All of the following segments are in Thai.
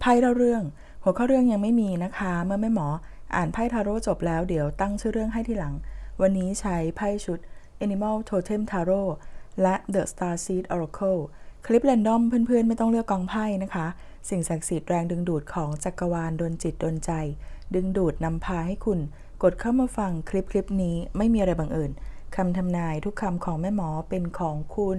ไพ่เล่าเรื่อง หัวข้อเรื่องยังไม่มีนะคะ เมื่อแม่หมออ่านไพ่ทาโร่จบแล้วเดี๋ยวตั้งชื่อเรื่องให้ทีหลัง วันนี้ใช้ไพ่ชุด Animal Totem Tarot และ The Star Seed Oracle คลิปแรนดอมเพื่อนๆ ไม่ต้องเลือกกองไพ่นะคะ สิ่งศักดิ์สิทธิ์แรงดึงดูดของจักรวาลดนจิตดนใจ ดึงดูดนำพาให้คุณ กดเข้ามาฟังคลิปคลิปนี้ไม่มีอะไรบังเอิญคำทำนายทุกคำของแม่หมอเป็นของคุณ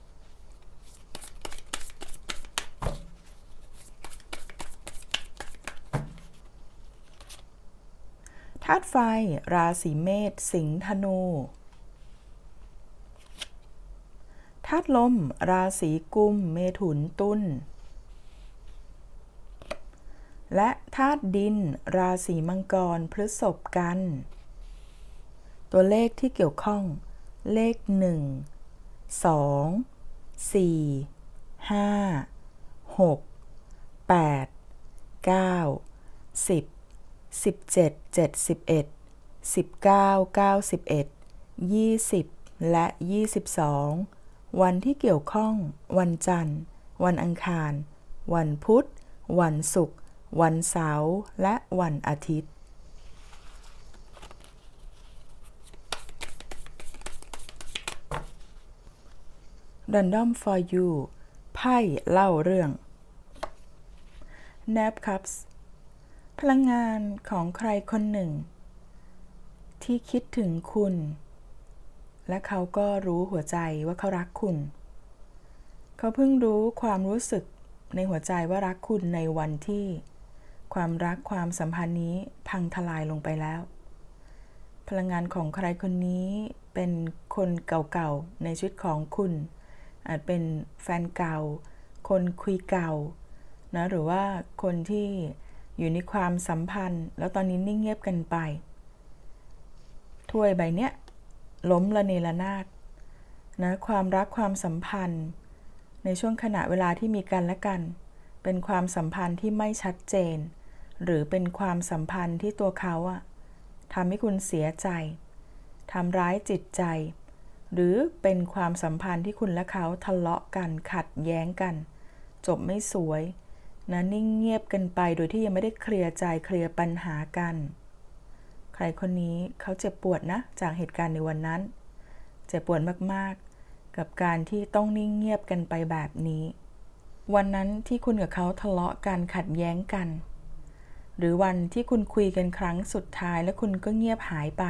าตุไฟ ราศีเมษสิงห์ธนูธาตุลม ราศีกุม เมถุนตุลและธาตุดิน ราศีมังกร พฤษภกัน ตัวเลขที่เกี่ยวข้อง เลข 1 2 4 5 6 8 9 10 17 71 19 91 20และ22วันที่เกี่ยวข้อง วันจันทร์ วันอังคาร วันพุธ วันศุกร์ วันเสาร์ และวันอาทิตย์ Random for you ไพ่เล่าเรื่อง Nap Cups พลังงานของใครคนหนึ่ง ที่คิดถึงคุณ และเขาก็รู้หัวใจว่าเขารักคุณ เขาเพิ่งรู้ความรู้สึกในหัวใจว่ารักคุณในวันที่ ความรักความสัมพันธ์นี้พังทลายลงไปแล้ว พลังงานของใครคนนี้เป็นคนเก่าๆในชีวิตของคุณ อาจเป็นแฟนเก่า คนคุยเก่านะหรือว่าคนที่ อยู่ในความสัมพันธ์ แล้วตอนนี้นิ่งเงียบกันไป ถ้วยใบเนี้ยล้มละเนระนาดนะความรักความสัมพันธ์ ในช่วงขณะเวลาที่มีกันและกัน เป็นความสัมพันธ์ที่ไม่ชัดเจน หรือเป็นความสัมพันธ์ที่ตัวเขาอะทำให้คุณเสียใจทำร้ายจิตใจ หรือเป็นความสัมพันธ์ที่คุณและเขาทะเลาะกันขัดแย้งกัน จบไม่สวย นะนิ่งเงียบกันไปโดยที่ยังไม่ได้เคลียร์ใจเคลียร์ปัญหากัน ใครคนนี้เขาเจ็บปวดนะ จากเหตุการณ์ในวันนั้น เจ็บปวดมากๆ กับการที่ต้องนิ่งเงียบกันไปแบบนี้ วันนั้นที่คุณกับเขาทะเลาะกันขัดแย้งกัน หรือวันที่คุณคุยกันครั้งสุดท้ายแล้วคุณก็เงียบหายไป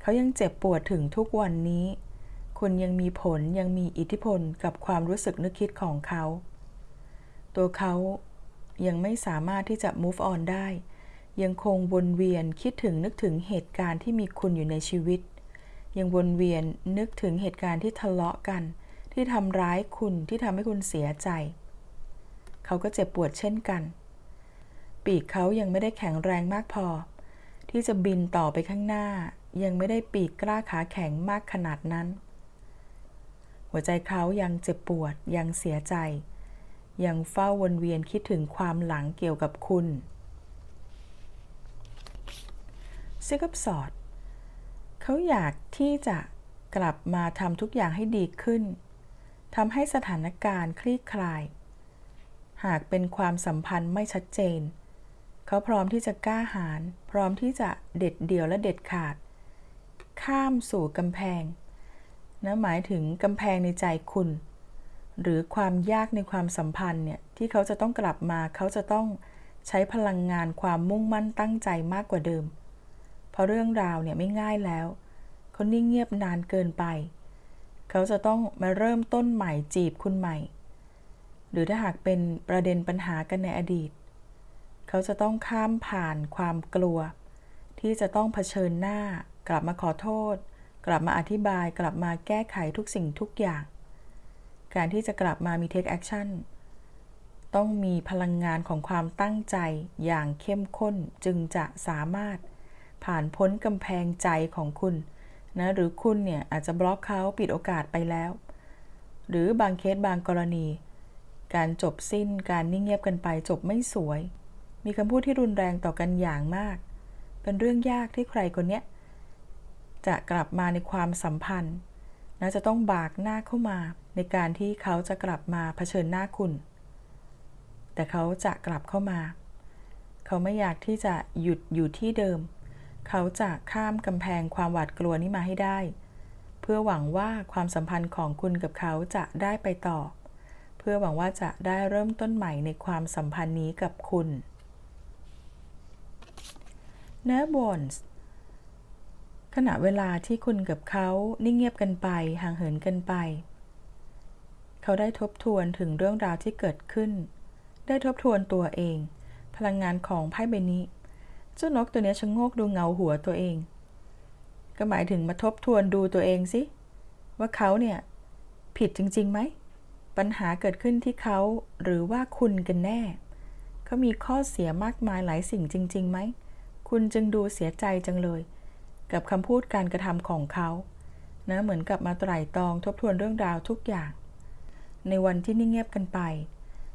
เขายังเจ็บปวดถึงทุกวันนี้ คุณยังมีผลยังมีอิทธิพลกับความรู้สึกนึกคิดของเขา ตัวเขายังไม่สามารถที่จะ move on ได้ ยังคงวนเวียนคิดถึงนึกถึงเหตุการณ์ที่มีคุณอยู่ในชีวิต ยังวนเวียนนึกถึงเหตุการณ์ที่ทะเลาะกัน ที่ทำร้ายคุณที่ทำให้คุณเสียใจ เขาก็เจ็บปวดเช่นกัน ปีกเขายังไม่ได้แข็งแรงมากพอ ที่จะบินต่อไปข้างหน้า ยังไม่ได้ปีกกล้าขาแข็งมากขนาดนั้น หัวใจเขายังเจ็บปวดยังเสียใจ ยังเฝ้าวนเวียนคิดถึงความหลังเกี่ยวกับคุณซิกับสอดเขาอยากที่จะกลับมาทำทุกอย่างให้ดีขึ้นทำให้สถานการณ์คลี่คลาย หากเป็นความสัมพันธ์ไม่ชัดเจน เขาพร้อมที่จะกล้าหาญพร้อมที่จะเด็ดเดี่ยวและเด็ดขาด ข้ามสู่กำแพงนะหมายถึงกำแพงในใจคุณ หรือความยากในความสัมพันธ์เนี่ยที่เขาจะต้องกลับมาเขาจะต้องใช้พลังงานความมุ่งมั่นตั้งใจมากกว่าเดิม เพราะเรื่องราวเนี่ยไม่ง่ายแล้วเขานิ่งเงียบนานเกินไป เขาจะต้องมาเริ่มต้นใหม่จีบคุณใหม่ หรือถ้าหากเป็นประเด็นปัญหากันในอดีต เขาจะต้องข้ามผ่านความกลัว ที่จะต้องเผชิญหน้า กลับมาขอโทษ กลับมาอธิบาย กลับมาแก้ไขทุกสิ่งทุกอย่าง การที่จะกลับมามี take action ต้องมีพลังงานของความตั้งใจอย่างเข้มข้นจึงจะสามารถผ่านพ้นกำแพงใจของคุณนะหรือคุณเนี่ยอาจจะบล็อกเขาปิดโอกาสไปแล้ว หรือบางเคสบางกรณี การจบสิ้นการนิ่งเงียบกันไปจบไม่สวย มีคำพูดที่รุนแรงต่อกันอย่างมาก เป็นเรื่องยากที่ใครคนนี้จะกลับมาในความสัมพันธ์ นะจะต้องบากหน้าเข้ามาในการที่เขาจะกลับมาเผชิญหน้าคุณ แต่เขาจะกลับเข้ามา เขาไม่อยากที่จะหยุดอยู่ที่เดิม เขาจะข้ามกำแพงความหวาดกลัวนี้มาให้ได้ เพื่อหวังว่าความสัมพันธ์ของคุณกับเขาจะได้ไปต่อ เพื่อหวังว่าจะได้เริ่มต้นใหม่ในความสัมพันธ์นี้กับคุณเนบอนส์ ขณะเวลาที่คุณกับเขานิ่งเงียบกันไป ห่างเหินกันไป เขาได้ทบทวนถึงเรื่องราวที่เกิดขึ้น ได้ทบทวนตัวเอง พลังงานของไพ่ใบนี้ เจ้านกตัวนี้ชะงโงกดูเงาหัวตัวเอง ก็หมายถึงมาทบทวนดูตัวเองสิ ว่าเขาเนี่ย ผิดจริงๆไหม ปัญหาเกิดขึ้นที่เขาหรือว่าคุณกันแน่ เขามีข้อเสียมากมายหลายสิ่งจริงๆไหม คุณจึงดูเสียใจจังเลย กับคำพูดการกระทำของเขานะเหมือนกับมาไตร่ตรองทบทวนเรื่องราวทุกอย่าง ในวันที่นิ่งเงียบกันไป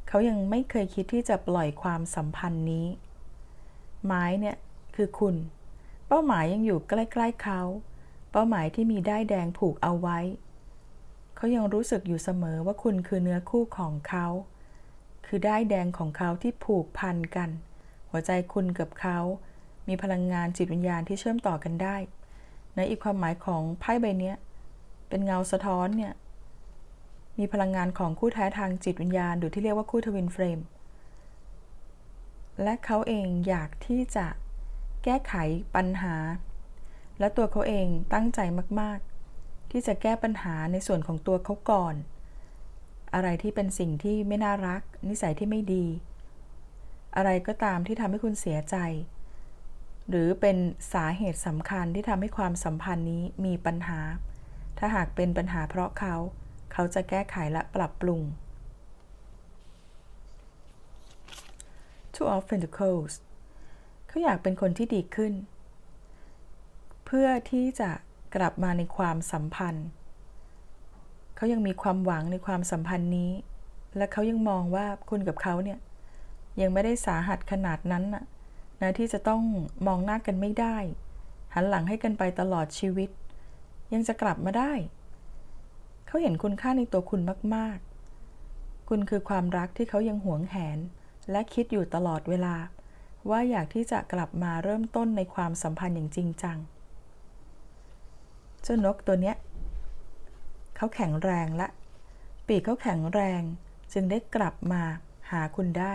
เขายังไม่เคยคิดที่จะปล่อยความสัมพันธ์นี้ไม้เนี่ยคือคุณ เป้าหมายยังอยู่ใกล้ๆเขา เป้าหมายที่มีได้แดงผูกเอาไว้ เขายังรู้สึกอยู่เสมอว่าคุณคือเนื้อคู่ของเขา คือได้แดงของเขาที่ผูกพันกัน หัวใจคุณกับเขา มีพลังงานจิตวิญญาณที่เชื่อมต่อกันได้ ในอีกความหมายของไพ่ใบนี้เป็นเงาสะท้อนเนี่ยมีพลังงานของคู่แท้ทางจิตวิญญาณ หรือที่เรียกว่าคู่ทวินเฟรม และเขาเองอยากที่จะแก้ไขปัญหา และตัวเขาเองตั้งใจมาก ๆ ที่จะแก้ปัญหาในส่วนของตัวเขาก่อน อะไรที่เป็นสิ่งที่ไม่น่ารัก นิสัยที่ไม่ดี อะไรก็ตามที่ทำให้คุณเสียใจ หรือเป็นสาเหตุสำคัญที่ทำให้ความสัมพันธ์นี้มีปัญหา ถ้าหากเป็นปัญหาเพราะเขา เขาจะแก้ไขและปรับปรุง Two of Pentacles เขาอยากเป็นคนที่ดีขึ้น เพื่อที่จะกลับมาในความสัมพันธ์ เขายังมีความหวังในความสัมพันธ์นี้ และเขายังมองว่าคุณกับเขาเนี่ยยังไม่ได้สาหัสขนาดนั้นนะ นะที่จะต้องมองหน้ากันไม่ได้ หันหลังให้กันไปตลอดชีวิต ยังจะกลับมาได้ เขาเห็นคุณค่าในตัวคุณมาก ๆ คุณคือความรักที่เขายังหวงแหน และคิดอยู่ตลอดเวลา ว่าอยากที่จะกลับมาเริ่มต้นในความสัมพันธ์อย่างจริงจังเจ้านกตัวเนี้ยเขาแข็งแรงและ ปีกเขาแข็งแรงจึงได้กลับมาหาคุณได้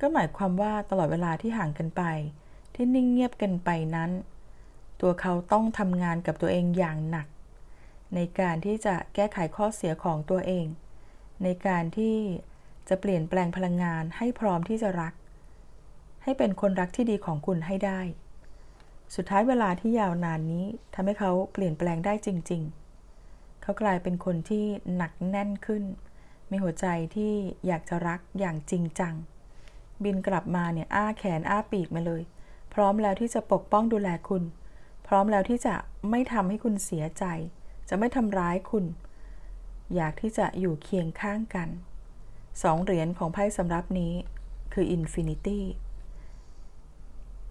ก็หมายความว่าตลอดเวลาที่ห่างกันไป ที่นิ่งเงียบกันไปนั้น ตัวเขาต้องทำงานกับตัวเองอย่างหนัก ในการที่จะแก้ไขข้อเสียของตัวเอง ในการที่จะเปลี่ยนแปลงพลังงานให้พร้อมที่จะรัก ให้เป็นคนรักที่ดีของคุณให้ได้ สุดท้ายเวลาที่ยาวนานนี้ทำให้เขาเปลี่ยนแปลงได้จริง ๆ เขากลายเป็นคนที่หนักแน่นขึ้น มีหัวใจที่อยากจะรักอย่างจริงจัง บินกลับมาเนี่ยอ้าแขนอ้าปีกมาเลย พร้อมแล้วที่จะปกป้องดูแลคุณ พร้อมแล้วที่จะไม่ทำให้คุณเสียใจ จะไม่ทำร้ายคุณ อยากที่จะอยู่เคียงข้างกันสองเหรียญของไพ่สำรับนี้คือ Infinity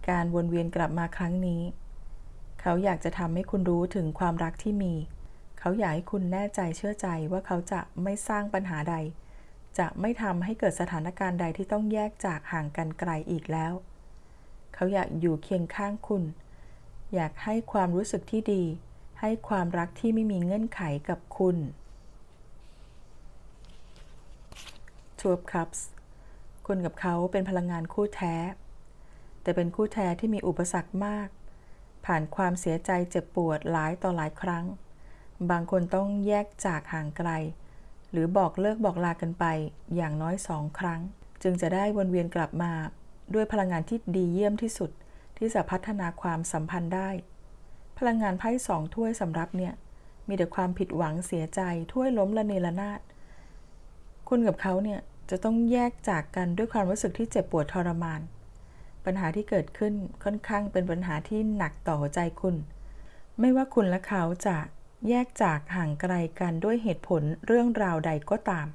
การวนเวียนกลับมาครั้งนี้ เขาอยากจะทำให้คุณรู้ถึงความรักที่มี เขาอยากให้คุณแน่ใจเชื่อใจว่าเขาจะไม่สร้างปัญหาใด จะไม่ทำให้เกิดสถานการณ์ใดที่ต้องแยกจากห่างกันไกลอีกแล้ว เขาอยากอยู่เคียงข้างคุณ อยากให้ความรู้สึกที่ดี ให้ความรักที่ไม่มีเงื่อนไขกับคุณ Two of Cups คุณกับเขาเป็นพลังงานคู่แท้ แต่เป็นคู่แท้ที่มีอุปสรรคมาก ผ่านความเสียใจเจ็บปวดหลายต่อหลายครั้ง บางคนต้องแยกจากห่างไกล หรือบอกเลิกบอกลากันไปอย่างน้อยสองครั้ง จึงจะได้วนเวียนกลับมาด้วยพลังงานที่ดีเยี่ยมที่สุดที่จะพัฒนาความสัมพันธ์ได้ พลังงานไพ่สองถ้วยสำรับเนี่ย มีแต่ความผิดหวังเสียใจถ้วยล้มละเนระนาด คุณกับเขาเนี่ยจะต้องแยกจากกันด้วยความรู้สึกที่เจ็บปวดทรมาน ปัญหาที่เกิดขึ้นค่อนข้างเป็นปัญหาที่หนักต่อหัวใจคุณ ไม่ว่าคุณและเขาจะ แยกจากห่างไกลกันด้วยเหตุผลเรื่องราวใดก็ตาม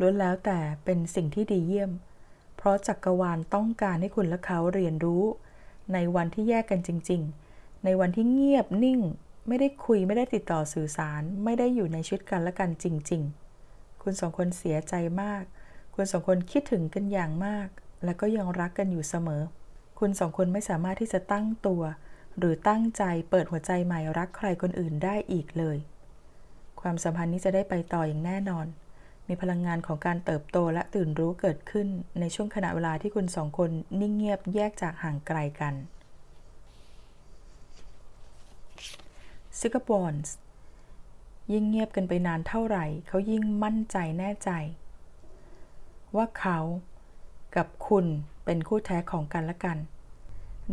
ล้วนแล้วแต่เป็นสิ่งที่ดีเยี่ยม เพราะจักรวาลต้องการให้คุณและเขาเรียนรู้ ในวันที่แยกกันจริง ๆ ในวันที่เงียบนิ่ง ไม่ได้คุยไม่ได้ติดต่อสื่อสาร ไม่ได้อยู่ในชีวิตกันและกันจริง ๆ คุณสองคนเสียใจมาก คุณสองคนคิดถึงกันอย่างมาก และก็ยังรักกันอยู่เสมอ คุณสองคนไม่สามารถที่จะตั้งตัว หรือตั้งใจเปิดหัวใจใหม่รักใครคนอื่นได้อีกเลย ความสัมพันธ์นี้จะได้ไปต่ออย่างแน่นอน มีพลังงานของการเติบโตและตื่นรู้เกิดขึ้นในช่วงขณะเวลาที่คุณสองคนนิ่งเงียบแยกจากห่างไกลกัน s i g a b o n s ยิ่งเงียบกันไปนานเท่าไหร่ เขายิ่งมั่นใจแน่ใจ ว่าเขากับคุณเป็นคู่แท้ของกันและกัน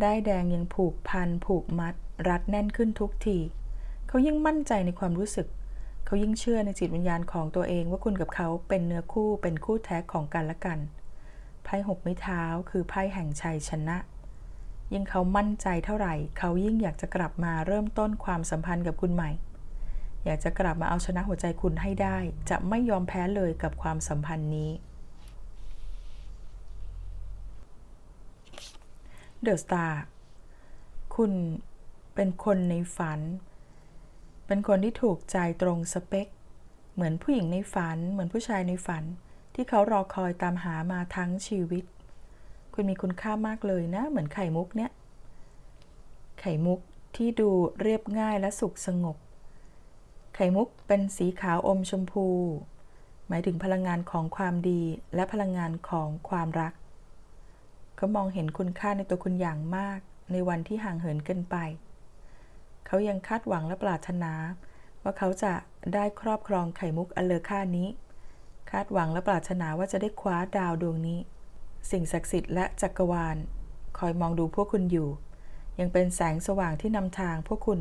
ได้แดงยังผูกพันผูกมัด รัดแน่นขึ้นทุกที เขายิ่งมั่นใจในความรู้สึก เขายิ่งเชื่อในจิตวิญญาณของตัวเองว่าคุณกับเขาเป็นเนื้อคู่เป็นคู่แท้ของกันและกัน ไพ่หกไม้เท้าคือไพ่แห่งชัยชนะ ยิ่งเขามั่นใจเท่าไหร่ เขายิ่งอยากจะกลับมาเริ่มต้นความสัมพันธ์กับคุณใหม่ อยากจะกลับมาเอาชนะหัวใจคุณให้ได้ จะไม่ยอมแพ้เลยกับความสัมพันธ์นี้ เดอะสตาร์คุณเป็นคนในฝัน เป็นคนที่ถูกใจตรงสเปค เหมือนผู้หญิงในฝัน เหมือนผู้ชายในฝัน ที่เขารอคอยตามหามาทั้งชีวิต คุณมีคุณค่ามากเลยนะ เหมือนไข่มุกเนี่ย ไข่มุกที่ดูเรียบง่ายและสุขสงบ ไข่มุกเป็นสีขาวอมชมพู หมายถึงพลังงานของความดีและพลังงานของความรัก เขามองเห็นคุณค่าในตัวคุณอย่างมากในวันที่ห่างเหินเกันไป เขายังคาดหวังและปรารถนา ว่าเขาจะได้ครอบครองไข่มุกอเลอค่านี้ คาดหวังและปรารถนาว่าจะได้คว้าดาวดวงนี้ สิ่งศักดิ์สิทธิ์และจักรวาล คอยมองดูพวกคุณอยู่ ยังเป็นแสงสว่างที่นำทางพวกคุณ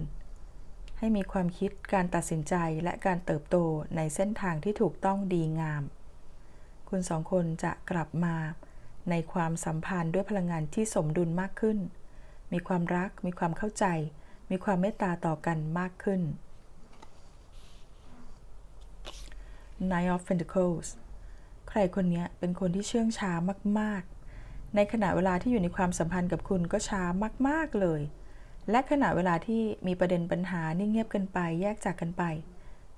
ให้มีความคิดการตัดสินใจและการเติบโตในเส้นทางที่ถูกต้องดีงาม คุณสองคนจะกลับมา ในความสัมพันธ์ด้วยพลังงานที่สมดุลมากขึ้น มีความรัก มีความเข้าใจ มีความเมตตาต่อกันมากขึ้น Nine of Pentacles ใครคนนี้เป็นคนที่เชื่องช้ามาก ๆ ในขณะเวลาที่อยู่ในความสัมพันธ์กับคุณก็ช้ามาก ๆ เลย และขณะเวลาที่มีประเด็นปัญหานิ่งเงียบกันไป แยกจากกันไป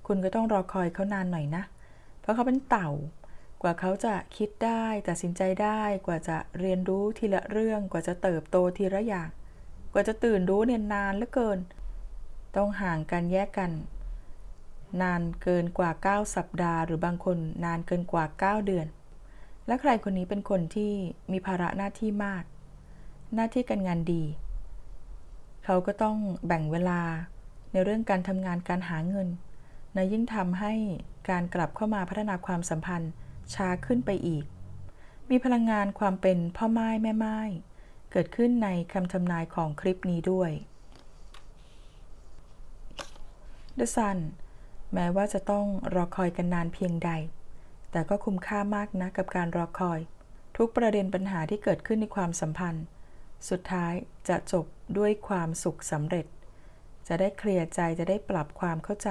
คุณก็ต้องรอคอยเขานานหน่อยนะ เพราะเขาเป็นเต่า กว่าเขาจะคิดได้ตัดสินใจได้กว่าจะเรียนรู้ทีละเรื่องกว่าจะเติบโตทีละอย่าง กว่าจะตื่นรู้เนี่ยนานเหลือเกิน ต้องห่างกันแยกกัน นานเกินกว่า 9 สัปดาห์ หรือบางคนนานเกินกว่า 9 เดือน และใครคนนี้เป็นคนที่มีภาระหน้าที่มาก หน้าที่การงานดี เขาก็ต้องแบ่งเวลาในเรื่องการทำงานการหาเงินนะยิ่งทำให้การกลับเข้ามาพัฒนาความสัมพันธ์ ช้าขึ้นไปอีก มีพลังงานความเป็นพ่อไม้แม่ไม้เกิดขึ้นในคำทำนายของคลิปนี้ด้วย The Sun แม้ว่าจะต้องรอคอยกันนานเพียงใด แต่ก็คุ้มค่ามากนะกับการรอคอย ทุกประเด็นปัญหาที่เกิดขึ้นในความสัมพันธ์ สุดท้ายจะจบด้วยความสุขสำเร็จ จะได้เคลียร์ใจจะได้ปรับความเข้าใจ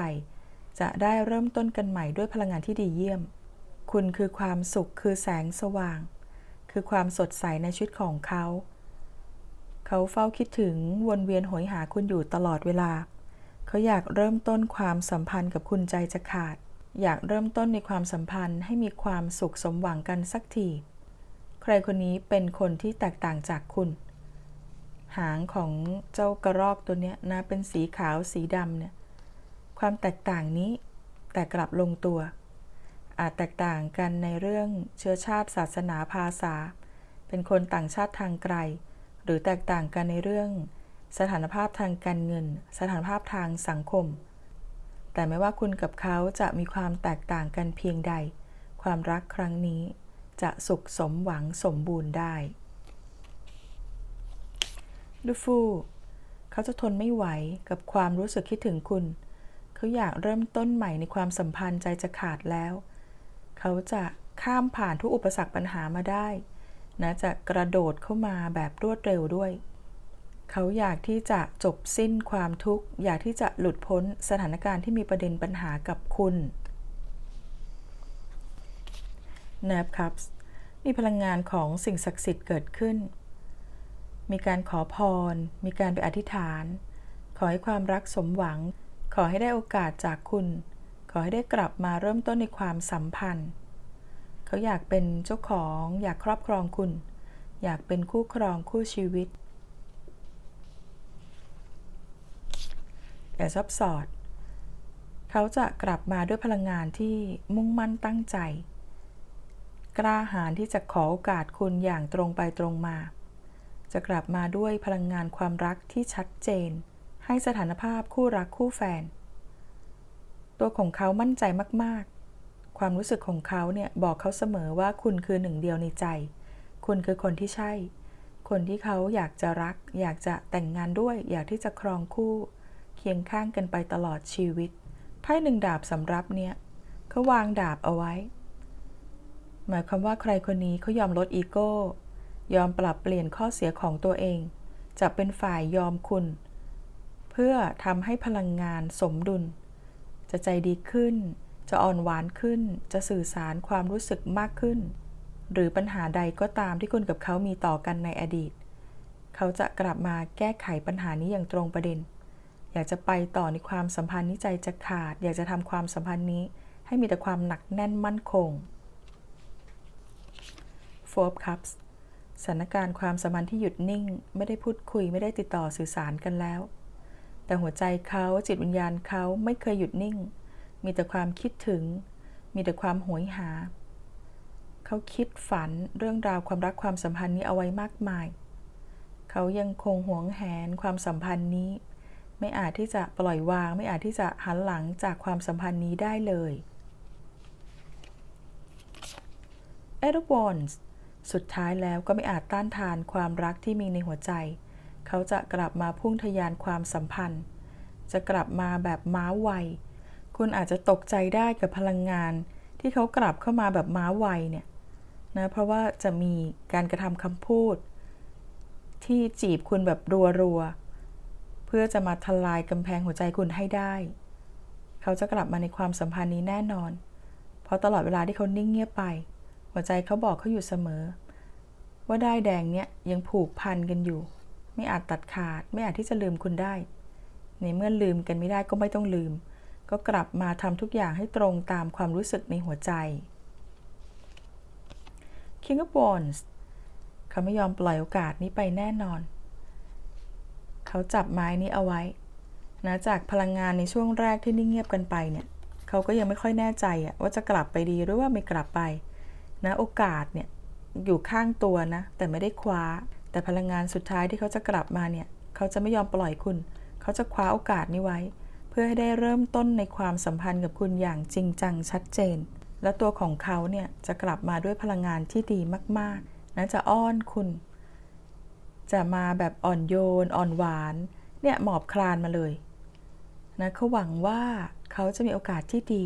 จะได้เริ่มต้นกันใหม่ด้วยพลังงานที่ดีเยี่ยม คุณคือความสุขคือแสงสว่าง คือความสดใสในชีวิตของเขา เขาเฝ้าคิดถึงวนเวียนโหยหาคุณอยู่ตลอดเวลา เขาอยากเริ่มต้นความสัมพันธ์กับคุณใจจะขาด อยากเริ่มต้นในความสัมพันธ์ให้มีความสุขสมหวังกันสักที ใครคนนี้เป็นคนที่แตกต่างจากคุณ หางของเจ้ากระรอกตัวนี้นะเป็นสีขาวสีดำเนี่ย ความแตกต่างนี้แต่กลับลงตัว อาจแตกต่างกันในเรื่องเชื้อชาติศาสนาภาษา เป็นคนต่างชาติทางไกล หรือแตกต่างกันในเรื่อง สถานภาพทางการเงิน สถานภาพทางสังคม แต่ไม่ว่าคุณกับเขาจะมีความแตกต่างกันเพียงใด ความรักครั้งนี้ จะสุขสมหวังสมบูรณ์ได้ดูฟูเขาจะทนไม่ไหวกับความรู้สึกคิดถึงคุณ เขาอยากเริ่มต้นใหม่ในความสัมพันธ์ใจจะขาดแล้ว เขาจะข้ามผ่านทุกอุปสรรคปัญหามาได้นะจะกระโดดเข้ามาแบบรวดเร็วด้วย เขาอยากที่จะจบสิ้นความทุกข์ อยากที่จะหลุดพ้นสถานการณ์ที่มีประเด็นปัญหากับคุณนะครับมีพลังงานของสิ่งศักดิ์สิทธิ์เกิดขึ้น มีการขอพร มีการไปอธิษฐาน ขอให้ความรักสมหวัง ขอให้ได้โอกาสจากคุณ อให้ได้กลับมาเริ่มต้นในความสัมพันธ์ เขาอยากเป็นเจ้าของ อยากครอบครองคุณ อยากเป็นคู่ครองคู่ชีวิตแอซับสอด เขาจะกลับมาด้วยพลังงานที่มุ่งมั่นตั้งใจ กล้าหาญที่จะขอโอกาสคุณอย่างตรงไปตรงมา จะกลับมาด้วยพลังงานความรักที่ชัดเจน ให้สถานภาพคู่รักคู่แฟน ตัวของเขามั่นใจมากๆ ความรู้สึกของเขาเนี่ยบอกเขาเสมอว่าคุณคือหนึ่งเดียวในใจ คุณคือคนที่ใช่ คนที่เขาอยากจะรัก อยากจะแต่งงานด้วย อยากที่จะครองคู่ เคียงข้างกันไปตลอดชีวิต ไพ่หนึ่งดาบสำรับเนี่ยเขาวางดาบเอาไว้ หมายความว่าใครคนนี้เขายอมลดอีโก้ ยอมปรับเปลี่ยนข้อเสียของตัวเอง จะเป็นฝ่ายยอมคุณ เพื่อทำให้พลังงานสมดุล จะใจดีขึ้น จะอ่อนหวานขึ้น จะสื่อสารความรู้สึกมากขึ้น หรือปัญหาใดก็ตามที่คุณกับเขามีต่อกันในอดีต เขาจะกลับมาแก้ไขปัญหานี้อย่างตรงประเด็น อยากจะไปต่อในความสัมพันธ์นี้ใจจะขาด อยากจะทำความสัมพันธ์นี้ ให้มีแต่ความหนักแน่นมั่นคง Four Cups สถานการณ์ความสัมพันธ์ที่หยุดนิ่ง ไม่ได้พูดคุยไม่ได้ติดต่อสื่อสารกันแล้ว แต่หัวใจเขาจิตวิญญาณเขาไม่เคยหยุดนิ่ง มีแต่ความคิดถึง มีแต่ความหวยหา เขาคิดฝันเรื่องราวความรักความสัมพันธ์นี้เอาไว้มากมาย เขายังคงหวงแหนความสัมพันธ์นี้ ไม่อาจที่จะปล่อยวาง ไม่อาจที่จะหันหลังจากความสัมพันธ์นี้ได้เลย e d w a n s สุดท้ายแล้วก็ไม่อาจต้านทานความรักที่มีในหัวใจ เขาจะกลับมาพุ่งทะยานความสัมพันธ์ จะกลับมาแบบม้าไว คุณอาจจะตกใจได้กับพลังงาน ที่เขากลับเข้ามาแบบม้าไวเนี่ยนะเพราะว่าจะมีการกระทำคำพูด ที่จีบคุณแบบรัวๆ เพื่อจะมาทลายกำแพงหัวใจคุณให้ได้ เขาจะกลับมาในความสัมพันธ์นี้แน่นอน เพราะตลอดเวลาที่เขานิ่งเงียบไป หัวใจเขาบอกเขาอยู่เสมอ ว่าได้แดงเนี้ยยังผูกพันกันอยู่ ไม่อาจตัดขาด ไม่อาจที่จะลืมคุณได้ ในเมื่อลืมกันไม่ได้ก็ไม่ต้องลืม ก็กลับมาทำทุกอย่างให้ตรงตามความรู้สึกในหัวใจ King of Wands เขาไม่ยอมปล่อยโอกาสนี้ไปแน่นอน เขาจับไม้นี้เอาไว้นะจากพลังงานในช่วงแรกที่นิ่งเงียบกันไปเนี่ยเขาก็ยังไม่ค่อยแน่ใจอะว่าจะกลับไปดีหรือว่าไม่กลับไปนะโอกาสเนี่ยอยู่ข้างตัวนะ แต่ไม่ได้คว้า แต่พลังงานสุดท้ายที่เขาจะกลับมาเนี่ยเขาจะไม่ยอมปล่อยคุณ เขาจะคว้าโอกาสนี้ไว้ เพื่อให้ได้เริ่มต้นในความสัมพันธ์กับคุณอย่างจริงจังชัดเจน และตัวของเขาเนี่ยจะกลับมาด้วยพลังงานที่ดีมากๆนะจะอ้อนคุณ จะมาแบบอ่อนโยน อ่อนหวานเนี่ยหมอบคลานมาเลยนะเขาหวังว่าเขาจะมีโอกาสที่ดี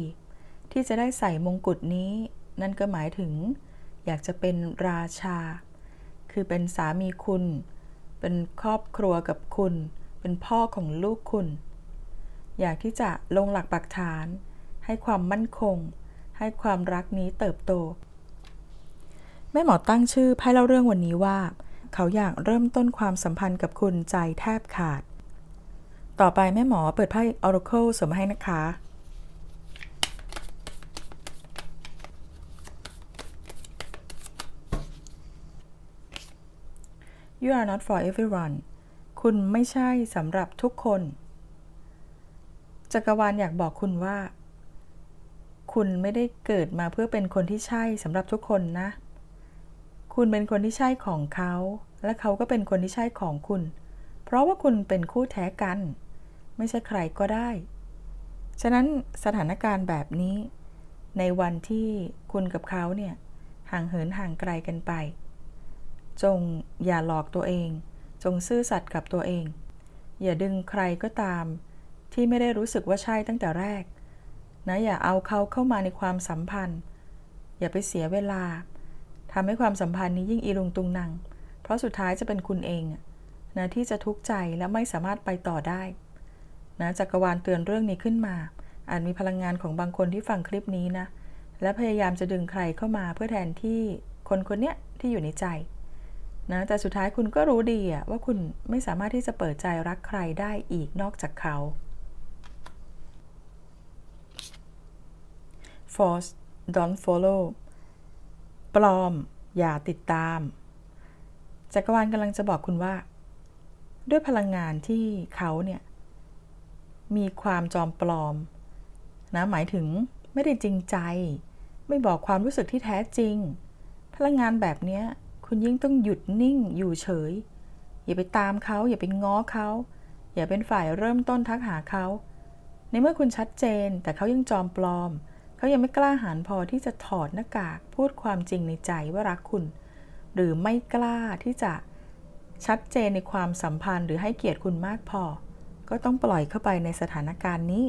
ที่จะได้ใส่มงกุฎนี้ นั่นก็หมายถึง อยากจะเป็นราชา คือเป็นสามีคุณ เป็นครอบครัวกับคุณ เป็นพ่อของลูกคุณ อยากที่จะลงหลักปักฐาน ให้ความมั่นคง ให้ความรักนี้เติบโต แม่หมอตั้งชื่อไพ่เล่าเรื่องวันนี้ว่า เขาอยากเริ่มต้นความสัมพันธ์กับคุณใจแทบขาด ต่อไปแม่หมอเปิดไพ่ Oracle สวมให้นะคะ You are not for everyone คุณไม่ใช่สำหรับทุกคน จักรวาลอยากบอกคุณว่า คุณไม่ได้เกิดมาเพื่อเป็นคนที่ใช่สำหรับทุกคนนะ คุณเป็นคนที่ใช่ของเขา และเขาก็เป็นคนที่ใช่ของคุณ เพราะว่าคุณเป็นคู่แท้กัน ไม่ใช่ใครก็ได้ ฉะนั้นสถานการณ์แบบนี้ ในวันที่คุณกับเขาเนี่ยห่างเหินห่างไกลกันไป จงอย่าหลอกตัวเอง จงซื่อสัตย์กับตัวเอง อย่าดึงใครก็ตาม ที่ไม่ได้รู้สึกว่าใช่ตั้งแต่แรก นะอย่าเอาเขาเข้ามาในความสัมพันธ์ อย่าไปเสียเวลาทำให้ความสัมพันธ์นี้ยิ่งอีลุงตุงนัง เพราะสุดท้ายจะเป็นคุณเองนะที่จะทุกข์ใจและไม่สามารถไปต่อได้นะจักรวาลเตือนเรื่องนี้ขึ้นมา อาจมีพลังงานของบางคนที่ฟังคลิปนี้นะ และพยายามจะดึงใครเข้ามาเพื่อแทนที่คนคนเนี้ยที่อยู่ในใจ นะแต่สุดท้ายคุณก็รู้ดีอะว่าคุณไม่สามารถที่จะเปิดใจรักใครได้อีกนอกจากเขา Force don't follow ปลอม อย่าติดตาม จักรวาลกำลังจะบอกคุณว่า ด้วยพลังงานที่เขาเนี่ย มีความจอมปลอม นะหมายถึงไม่ได้จริงใจ ไม่บอกความรู้สึกที่แท้จริง พลังงานแบบนี้ คุณยิ่งต้องหยุดนิ่งอยู่เฉย อย่าไปตามเขา อย่าไปง้อเขา อย่าเป็นฝ่ายเริ่มต้นทักหาเขา ในเมื่อคุณชัดเจน แต่เขายังจอมปลอม เขายังไม่กล้าหาญพอที่จะถอดหน้ากาก พูดความจริงในใจว่ารักคุณ หรือไม่กล้าที่จะชัดเจนในความสัมพันธ์หรือให้เกียรติคุณมากพอ ก็ต้องปล่อยเข้าไปในสถานการณ์นี้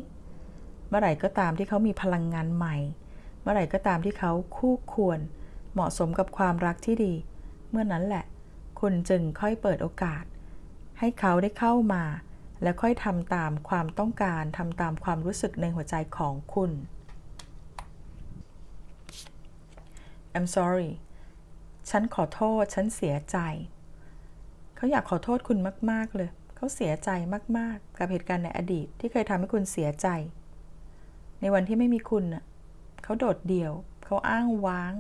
เมื่อไหร่ก็ตามที่เขามีพลังงานใหม่ เมื่อไหร่ก็ตามที่เขาคู่ควร เหมาะสมกับความรักที่ดี เมื่อนั้นแหละ คุณจึงค่อยเปิดโอกาส ให้เขาได้เข้ามา และค่อยทำตามความต้องการทำตามความรู้สึกในหัวใจของคุณ I'm sorry ฉันขอโทษ ฉันเสียใจ เขาอยากขอโทษคุณมาก ๆ เลย เขาเสียใจมาก ๆ กับเหตุการณ์ในอดีตที่เคยทำให้คุณเสียใจ ในวันที่ไม่มีคุณน่ะเขาโดดเดี่ยว เขาอ้างว้าง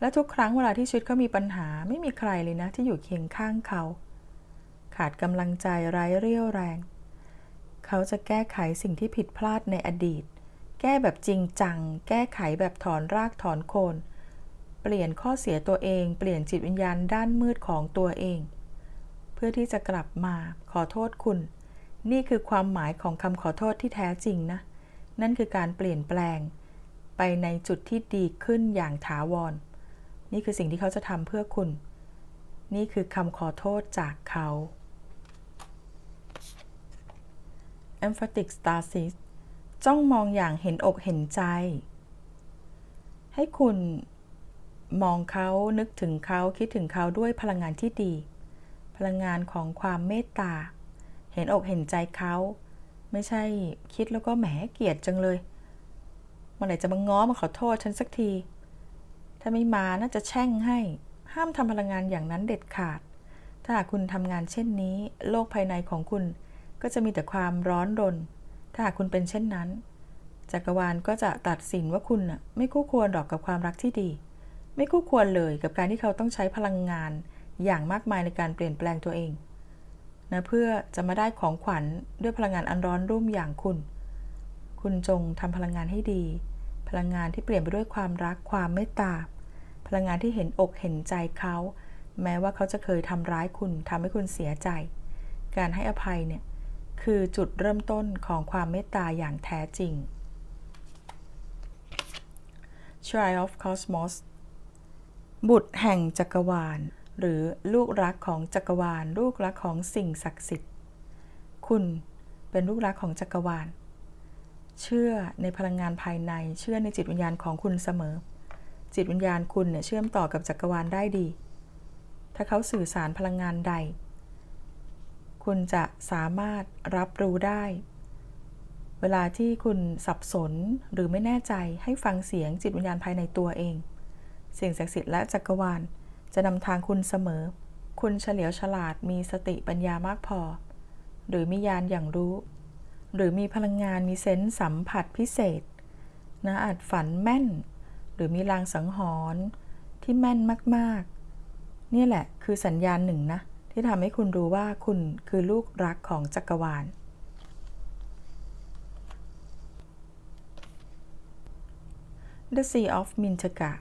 และทุกครั้งเวลาที่ชีวิตเขามีปัญหาไม่มีใครเลยนะ ที่อยู่เคียงข้างเขา ขาดกำลังใจไร้เรี่ยวแรง เขาจะแก้ไขสิ่งที่ผิดพลาดในอดีต แก้แบบจริงจัง แก้ไขแบบถอนรากถอนโคน เปลี่ยนข้อเสียตัวเอง เปลี่ยนจิตวิญญาณด้านมืดของตัวเอง เพื่อที่จะกลับมาขอโทษคุณ นี่คือความหมายของคำขอโทษที่แท้จริงนะ นั่นคือการเปลี่ยนแปลง ไปในจุดที่ดีขึ้นอย่างถาวร นี่คือสิ่งที่เขาจะทำเพื่อคุณ นี่คือคำขอโทษจากเขา emphatic stasis จ้องมองอย่างเห็นอกเห็นใจ ให้คุณมองเขานึกถึงเขาคิดถึงเขาด้วยพลังงานที่ดี พลังงานของความเมตตา เห็นอกเห็นใจเขา ไม่ใช่คิดแล้วก็แหมเกลียดจังเลยเมื่อไหร่จะมาง้อมาขอโทษฉันสักที ถ้าไม่มาน่าจะแช่งให้ ห้ามทำพลังงานอย่างนั้นเด็ดขาด ถ้าหากคุณทำงานเช่นนี้ โลกภายในของคุณก็จะมีแต่ความร้อนรน ถ้าหากคุณเป็นเช่นนั้น จักรวาลก็จะตัดสินว่าคุณน่ะไม่คู่ควรหรอกกับความรักที่ดี ไม่คู่ควรเลยกับการที่เขาต้องใช้พลังงานอย่างมากมายในการเปลี่ยนแปลงตัวเองนะเพื่อจะมาได้ของขวัญด้วยพลังงานอันร้อนรุ่มอย่างคุณ คุณจงทำพลังงานให้ดี พลังงานที่เปลี่ยนไปด้วยความรักความเมตตา พลังงานที่เห็นอกเห็นใจเขา แม้ว่าเขาจะเคยทำร้ายคุณทำให้คุณเสียใจ การให้อภัยเนี่ยคือจุดเริ่มต้นของความเมตตาอย่างแท้จริง Child of Cosmos บุตรแห่งจักรวาล หรือลูกรักของจักรวาล ลูกรักของสิ่งศักดิ์สิทธิ์ คุณเป็นลูกรักของจักรวาล เชื่อในพลังงานภายใน เชื่อในจิตวิญญาณของคุณเสมอ จิตวิญญาณคุณเนี่ยเชื่อมต่อกับจักรวาลได้ดี ถ้าเขาสื่อสารพลังงานใด คุณจะสามารถรับรู้ได้ เวลาที่คุณสับสนหรือไม่แน่ใจให้ฟังเสียงจิตวิญญาณภายในตัวเอง สิ่งศักดิ์สิทธิ์และจักรวาลจะนำทางคุณเสมอ คุณเฉลียวฉลาดมีสติปัญญามากพอ หรือมียานอย่างรู้ หรือมีพลังงานมีเซนส์สัมผัสพิเศษนะอาจฝันแม่น หรือมีลางสังหรณ์ที่แม่นมากๆเนี่ยแหละคือสัญญาณหนึ่งนะ ที่ทำให้คุณรู้ว่าคุณคือลูกรักของจักรวาล The Sea of Mintaka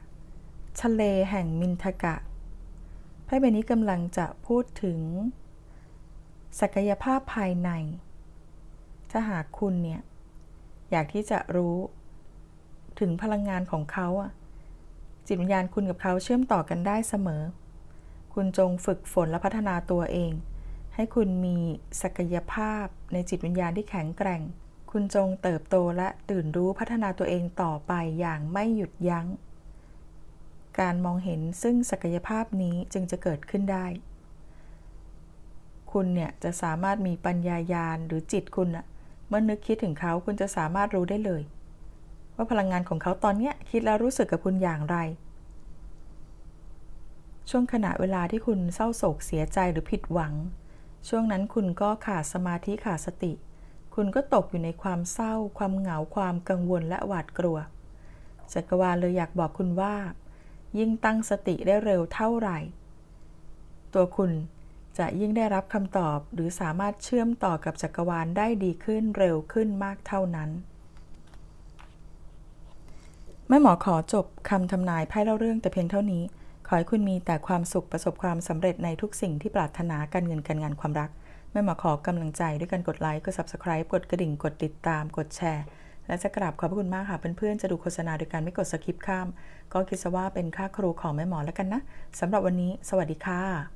ทะเลแห่งมินทกะไพ่ใบนี้กำลังจะพูดถึง ศักยภาพภายใน ถ้าหากคุณเนี่ย อยากที่จะรู้ ถึงพลังงานของเขาอะจิตวิญญาณคุณกับเขาเชื่อมต่อกันได้เสมอ คุณจงฝึกฝนและพัฒนาตัวเอง ให้คุณมีศักยภาพในจิตวิญญาณที่แข็งแกร่ง คุณจงเติบโตและตื่นรู้พัฒนาตัวเองต่อไปอย่างไม่หยุดยัง้ง การมองเห็นซึ่งศักยภาพนี้จึงจะเกิดขึ้นได้ คุณเนี่ยจะสามารถมีปัญญายาณหรือจิตคุณอะเมื่อนึกคิดถึงเขาคุณจะสามารถรู้ได้เลย ว่าพลังงานของเขาตอนเนี้ยคิดแล้วรู้สึกกับคุณอย่างไร ช่วงขณะเวลาที่คุณเศร้าโศกเสียใจหรือผิดหวัง ช่วงนั้นคุณก็ขาดสมาธิขาดสติ คุณก็ตกอยู่ในความเศร้า ความเหงาความกังวลและหวาดกลัวจักรวาลเลยอยากบอกคุณว่า ยิ่งตั้งสติได้เร็วเท่าไหร่ ตัวคุณจะยิ่งได้รับคำตอบหรือสามารถเชื่อมต่อกับจักรวาลได้ดีขึ้นเร็วขึ้นมากเท่านั้น แม่หมอขอจบคำทำนายไพ่เล่าเรื่องแต่เพียงเท่านี้ ขอให้คุณมีแต่ความสุขประสบความสำเร็จในทุกสิ่งที่ปรารถนาการเงินการงานความรัก แม่หมอขอกำลังใจด้วยการกดไลค์กด Subscribe กดกระดิ่งกดติดตาม กดแชร์ และจะกราบขอบพระคุณมากค่ะเพื่อนๆจะดูโฆษณาโดยการไม่กดสคิปข้าม ก็คิดซะว่าเป็นค่าครูของแม่หมอแล้วกันนะสำหรับวันนี้ สวัสดีค่ะ